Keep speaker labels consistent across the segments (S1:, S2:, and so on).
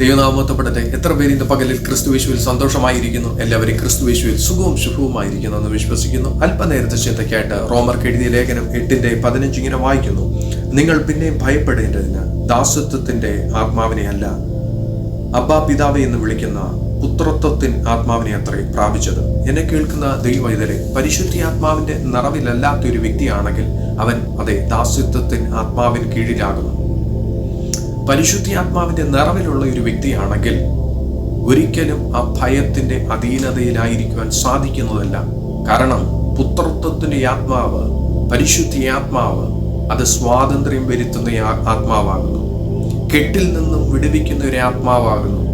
S1: ദൈവനാമത്തപ്പെടട്ടെ. എത്ര പേര് ഇന്ന് പകലിൽ ക്രിസ്തുവേശുവിൽ സന്തോഷമായിരിക്കുന്നു? എല്ലാവരും ക്രിസ്തുവേശുവിൽ സുഖവും സുഖവുമായിരിക്കുന്നു എന്ന് വിശ്വസിക്കുന്നു. അല്പനേരത്തെ ചിന്തയ്ക്കായിട്ട് റോമർ എഴുതിയ ലേഖനം എട്ടിന്റെ പതിനഞ്ച് ഇങ്ങനെ വായിക്കുന്നു. നിങ്ങൾ പിന്നെ ഭയപ്പെടേണ്ടതിന് ദാസത്വത്തിന്റെ ആത്മാവിനെ അല്ല അബ്ബാ പിതാവെ എന്ന് വിളിക്കുന്ന പുത്രത്വത്തിൻ ആത്മാവിനെ അത്രേ പ്രാപിച്ചത്. എന്നെ കേൾക്കുന്ന ദൈവവൈതലെ പരിശുദ്ധി ആത്മാവിന്റെ നിറവിലല്ലാത്ത ഒരു വ്യക്തിയാണെങ്കിൽ അവൻ അതെ ദാസ്യത്വത്തിൻ ആത്മാവിന് കീഴിലാകുന്നു. പരിശുദ്ധി ആത്മാവിന്റെ നിറവിലുള്ള ഒരു വ്യക്തിയാണെങ്കിൽ ഒരിക്കലും ആ ഭയത്തിന്റെ അധീനതയിലായിരിക്കുവാൻ സാധിക്കുന്നതല്ല. കാരണം പുത്രത്വത്തിന്റെ ആത്മാവ് പരിശുദ്ധി ആത്മാവ് അത് സ്വാതന്ത്ര്യം വരുത്തുന്ന ആത്മാവാകുന്നു. കെട്ടിൽ നിന്നും വിടുവിക്കുന്ന ഒരു ആത്മാവാകുന്നു.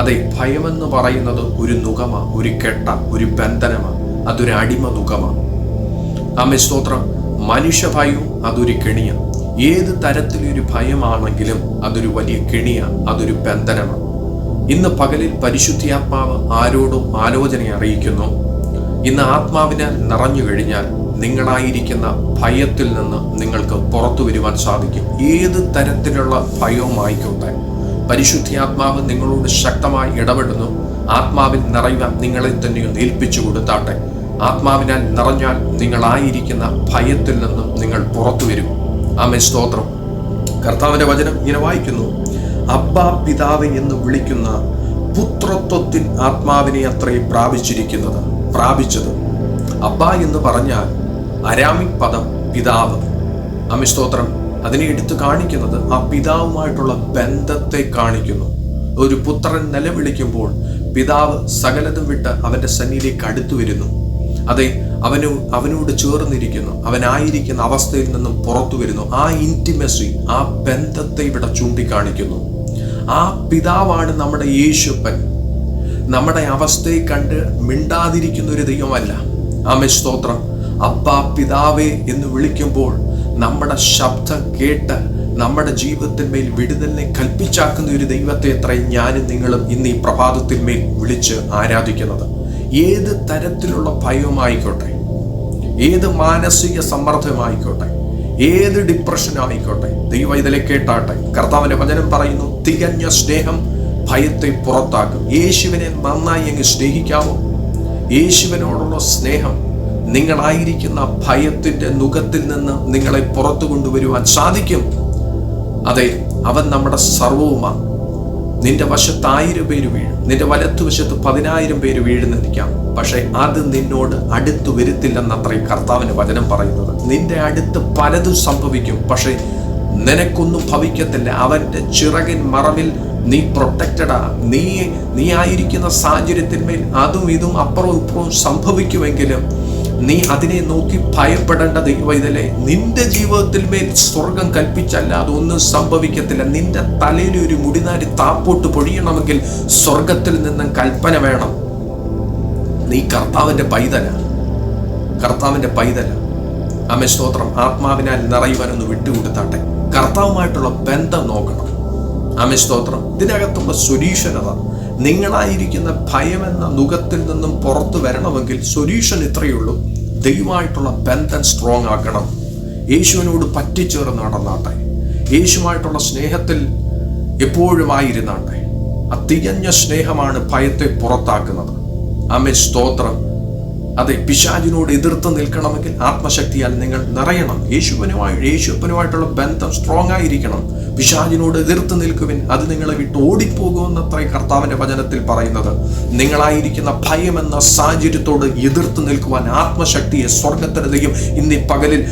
S1: അതെ ഭയമെന്ന് പറയുന്നത് ഒരു നുകമ ഒരു കെട്ട ഒരു ബന്ധനമ അതൊരു അടിമ നുകമ നമ്മെ സ്തോത്രം. മനുഷ്യഭയവും അതൊരു കെണിയ. ഏത് തരത്തിലൊരു ഭയമാണെങ്കിലും അതൊരു വലിയ കെണിയാണ് അതൊരു ബന്ധനമാണ്. ഇന്ന് പകലിൽ പരിശുദ്ധിയാത്മാവ് ആരോടും ആലോചന അറിയിക്കുന്നു. ഇന്ന് ആത്മാവിനെ നിറഞ്ഞു കഴിഞ്ഞാൽ നിങ്ങളായിരിക്കുന്ന ഭയത്തിൽ നിന്ന് നിങ്ങൾക്ക് പുറത്തു വരുവാൻ സാധിക്കും. ഏത് തരത്തിലുള്ള ഭയവുമായിക്കോട്ടെ. പരിശുദ്ധിയാത്മാവ് നിങ്ങളോട് ശക്തമായി ഇടപെടുന്നു. ആത്മാവിൽ നിറയുവാൻ നിങ്ങളെ തന്നെ ഏൽപ്പിച്ചു കൊടുത്താട്ടെ. ആത്മാവിനാൽ നിറഞ്ഞാൽ നിങ്ങളായിരിക്കുന്ന ഭയത്തിൽ നിന്നും നിങ്ങൾ പുറത്തു വരും. ആമേ സ്തോത്രം. കർത്താവിന്റെ വചനം ഇങ്ങനെ വായിക്കുന്നു. അബ്ബ പിതാവ് എന്ന് വിളിക്കുന്ന പുത്രത്വത്തിൻ ആത്മാവിനെ അത്രയും പ്രാപിച്ചിരിക്കുന്നത്. പ്രാപിച്ചത്. അബ്ബ എന്ന് പറഞ്ഞാൽ അരാമിക് പദം പിതാവ്. ആമേ സ്തോത്രം. അതിനെ എടുത്തു കാണിക്കുന്നത് ആ പിതാവുമായിട്ടുള്ള ബന്ധത്തെ കാണിക്കുന്നു. ഒരു പുത്രൻ നിലവിളിക്കുമ്പോൾ പിതാവ് സകലതും വിട്ട് അവന്റെ സന്നിധിയിലേക്ക് അടുത്തു വരുന്നു. അതെ അവനു അവനോട് ചേർന്നിരിക്കുന്നു. അവനായിരിക്കുന്ന അവസ്ഥയിൽ നിന്നും പുറത്തു വരുന്നു. ആ ഇന്റിമസി ആ ബന്ധത്തെ ഇവിടെ ചൂണ്ടിക്കാണിക്കുന്നു. ആ പിതാവാണ് നമ്മുടെ യേശുപ്പൻ. നമ്മുടെ അവസ്ഥയെ കണ്ട് മിണ്ടാതിരിക്കുന്ന ഒരു ദൈവമല്ല. ആമേ സ്തോത്രം. അപ്പ പിതാവേ എന്ന് വിളിക്കുമ്പോൾ നമ്മുടെ ശബ്ദം കേട്ട് നമ്മുടെ ജീവിതത്തിന്മേൽ വിടുതലിനെ കൽപ്പിച്ചാക്കുന്ന ഒരു ദൈവത്തെ എത്രയും ഞാനും നിങ്ങളും ഇന്ന് ഈ പ്രഭാതത്തിന്മേൽ വിളിച്ച് ആരാധിക്കുന്നത്. ഏത് തരത്തിലുള്ള ഭയവുമായിക്കോട്ടെ ഏത് മാനസിക സമ്മർദ്ദമായിക്കോട്ടെ ഏത് ഡിപ്രഷനായിക്കോട്ടെ ദൈവം ഇതിലെ കേട്ടാട്ടെ. കർത്താവിന്റെ വചനം പറയുന്നു തികഞ്ഞ സ്നേഹം ഭയത്തെ പുറത്താക്കും. യേശുവിനെ നന്നായി അങ്ങ് സ്നേഹിക്കാമോ യേശുവിനോടുള്ള സ്നേഹം നിങ്ങളായിരിക്കുന്ന ഭയത്തിന്റെ നുഖത്തിൽ നിന്ന് നിങ്ങളെ പുറത്തു കൊണ്ടുവരുവാൻ സാധിക്കും. അതെ അവൻ നമ്മുടെ സർവവുമാണ്. നിന്റെ വശത്ത് ആയിരം പേര് വീഴും. നിന്റെ വലത്തുവശത്ത് പതിനായിരം പേര് വീഴുന്നിരിക്കാം പക്ഷെ അത് നിന്നോട് അടുത്തു വരുത്തില്ലെന്നത്രയും കർത്താവിന് വചനം പറയുന്നത്. നിന്റെ അടുത്ത് പലതും സംഭവിക്കും. പക്ഷെ നിനക്കൊന്നും ഭവിക്കത്തില്ല. അവന്റെ ചിറകിൻ മറവിൽ നീ പ്രൊട്ടക്റ്റഡാ. നീ നീ ആയിരിക്കുന്ന സാഹചര്യത്തിന്മേൽ അതും ഇതും അപ്പുറവും ഇപ്പുറവും സംഭവിക്കുമെങ്കിലും നീ അതിനെ നോക്കി ഭയപ്പെടേണ്ട ദൈവത്തിലെ നിന്റെ ജീവിതത്തിൽ മേൽ സ്വർഗം കൽപ്പിച്ചല്ല അതൊന്നും സംഭവിക്കത്തില്ല. നിന്റെ തലയിൽ ഒരു മുടിനാരി താപ്പോട്ട് പൊഴിയണമെങ്കിൽ സ്വർഗത്തിൽ നിന്നും കൽപ്പന വേണം. നീ കർത്താവിന്റെ പൈതല. കർത്താവിന്റെ പൈതല. അമ്മ സ്തോത്രം. ആത്മാവിനാൽ നിറയുവാനൊന്ന് വിട്ടുകൊടുത്താട്ടെ. കർത്താവുമായിട്ടുള്ള ബന്ധം നോക്കണം. അമ്മ സ്തോത്രം. ഇതിനകത്തുള്ള സൊല്യൂഷൻ അതാണ് നിങ്ങളായിരിക്കുന്ന ഭയമെന്ന നുഖത്തിൽ നിന്നും പുറത്തു വരണമെങ്കിൽ സൊല്യൂഷൻ ഇത്രയേ ഉള്ളൂ ദൈവമായിട്ടുള്ള ബന്ധം സ്ട്രോങ് ആക്കണം. യേശുവിനോട് പറ്റിച്ചേർന്ന് നടന്നാട്ടെ. യേശുമായിട്ടുള്ള സ്നേഹത്തിൽ എപ്പോഴും ആയിരുന്നാട്ടെ. ആ തികഞ്ഞ സ്നേഹമാണ് ഭയത്തെ പുറത്താക്കുന്നത്. അമ്മ സ്തോത്രം. അതെ പിശാചിനോട് എതിർത്ത് നിൽക്കണമെങ്കിൽ ആത്മശക്തിയാൽ നിങ്ങൾ നിറയണം. യേശുവിനുമായി യേശുപ്പനുമായിട്ടുള്ള ബന്ധം സ്ട്രോങ് ആയിരിക്കണം. പിശാചിനോട് എതിർത്ത് നിൽക്കുവിൻ അത് നിങ്ങളെ വിട്ട് ഓടിപ്പോകുമെന്നത്ര കർത്താവിന്റെ വചനത്തിൽ പറയുന്നത്. നിങ്ങളായിരിക്കുന്ന ഭയം എന്ന സാഹചര്യത്തോട് എതിർത്ത് നിൽക്കുവാൻ ആത്മശക്തിയെ സ്വർഗത്തിന് ഇന്ന് പകലിൽ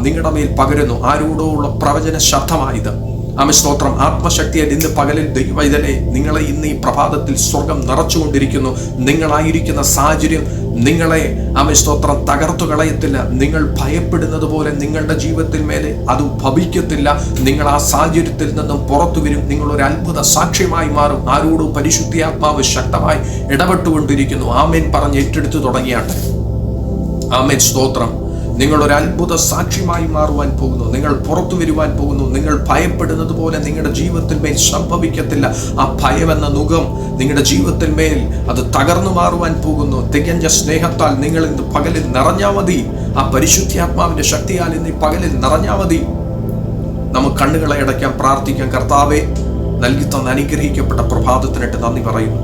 S1: നിങ്ങളുടെ മേൽ പകരുന്നു. ആരോടോ ഉള്ള പ്രവചന ശബ്ദമായത് ആമ സ്തോത്രം ആത്മശക്തിയാൽ ഇന്ന് പകലിൽ ദൈവൈതലെ നിങ്ങളെ ഇന്ന് ഈ പ്രഭാതത്തിൽ സ്വർഗം നിറച്ചുകൊണ്ടിരിക്കുന്നു. നിങ്ങളായിരിക്കുന്ന സാഹചര്യം നിങ്ങളെ ആമ സ്തോത്രം തകർത്തു കളയത്തില്ല. നിങ്ങൾ ഭയപ്പെടുന്നത് പോലെ നിങ്ങളുടെ ജീവിതത്തിൽ മേലെ അത് ഭവിക്കത്തില്ല. നിങ്ങൾ ആ സാഹചര്യത്തിൽ നിന്നും പുറത്തു വരും. നിങ്ങൾ ഒരു അത്ഭുത സാക്ഷ്യമായി മാറും. ആരോടും പരിശുദ്ധിയാത്മാവ് ശക്തമായി ഇടപെട്ടുകൊണ്ടിരിക്കുന്നു. ആമേൻ പറഞ്ഞ് ഏറ്റെടുത്തു തുടങ്ങിയാട്ടെ ആമേൻ. സ്തോത്രം. നിങ്ങൾ ഒരു അത്ഭുത സാക്ഷ്യമായി മാറുവാൻ പോകുന്നു. നിങ്ങൾ പുറത്തു വരുവാൻ പോകുന്നു. നിങ്ങൾ ഭയപ്പെടുന്നത് പോലെ നിങ്ങളുടെ ജീവിതത്തിൽ മേൽ സംഭവിക്കത്തില്ല. ആ ഭയമെന്ന നുഖം നിങ്ങളുടെ ജീവിതത്തിൽ മേൽ അത് തകർന്നു മാറുവാൻ പോകുന്നു. തികഞ്ഞ സ്നേഹത്താൽ നിങ്ങൾ ഇന്ന് പകലിൽ നിറഞ്ഞാൽ മതി. ആ പരിശുദ്ധാത്മാവിന്റെ ശക്തിയാൽ ഇന്ന് പകലിൽ നിറഞ്ഞാൽ മതി. നമുക്ക് കണ്ണുകളെ അടയ്ക്കാൻ പ്രാർത്ഥിക്കാം. കർത്താവെ നൽകി തന്ന അനുഗ്രഹിക്കപ്പെട്ട പ്രഭാതത്തിനിട്ട് നന്ദി പറയുന്നു.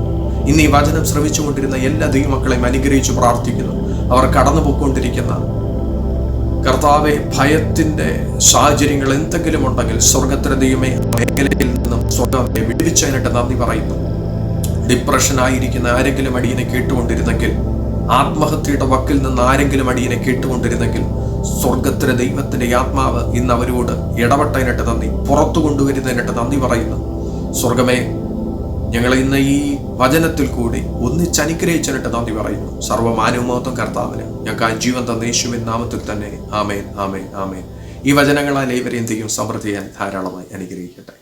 S1: ഇന്ന് ഈ വചനം ശ്രമിച്ചുകൊണ്ടിരുന്ന എല്ലാ ദൈവമക്കളെയും അനുഗ്രഹിച്ച് പ്രാർത്ഥിക്കുന്നു. അവർ കടന്നു പോയിക്കൊണ്ടിരിക്കുന്ന കർത്താവെ ഭയത്തിന്റെ സാഹചര്യങ്ങൾ എന്തെങ്കിലും ഉണ്ടെങ്കിൽ സ്വർഗത്തിലെ ദൈവമേ മേഖലയിൽ നിന്നും സ്വർഗത്തെ വിടുവിച്ചതിനായിട്ട് നന്ദി പറയുന്നു. ഡിപ്രഷൻ ആയിരിക്കുന്ന ആരെങ്കിലും അടിയനെ കേട്ടുകൊണ്ടിരുന്നെങ്കിൽ ആത്മഹത്യയുടെ വക്കിൽ നിന്ന് ആരെങ്കിലും അടിയനെ കേട്ടുകൊണ്ടിരുന്നെങ്കിൽ സ്വർഗത്തിലെ ദൈവത്തിന്റെ ആത്മാവ് ഇന്ന് അവരോട് ഇടപെട്ടതിനായിട്ട് നന്ദി പുറത്തു കൊണ്ടുവരുന്നതിനായിട്ട് നന്ദി പറയുന്നു. സ്വർഗമേ ഞങ്ങൾ ഇന്ന് ഈ വചനത്തിൽ കൂടി ഒന്നിച്ച് അനുഗ്രഹിച്ചിട്ട് നന്ദി പറയുന്നു. സർവമാനവമഹത്വം കർത്താവിന് ഞങ്ങൾക്ക് ആ ജീവൻ തന്ന യേശുവിൻ നാമത്തിൽ തന്നെ ആമേൻ ആമേൻ ആമേൻ. ഈ വചനങ്ങളാൽ ഏവരെയും ദൈവം സമൃദ്ധിയാൻ ധാരാളമായി അനുഗ്രഹിക്കട്ടെ.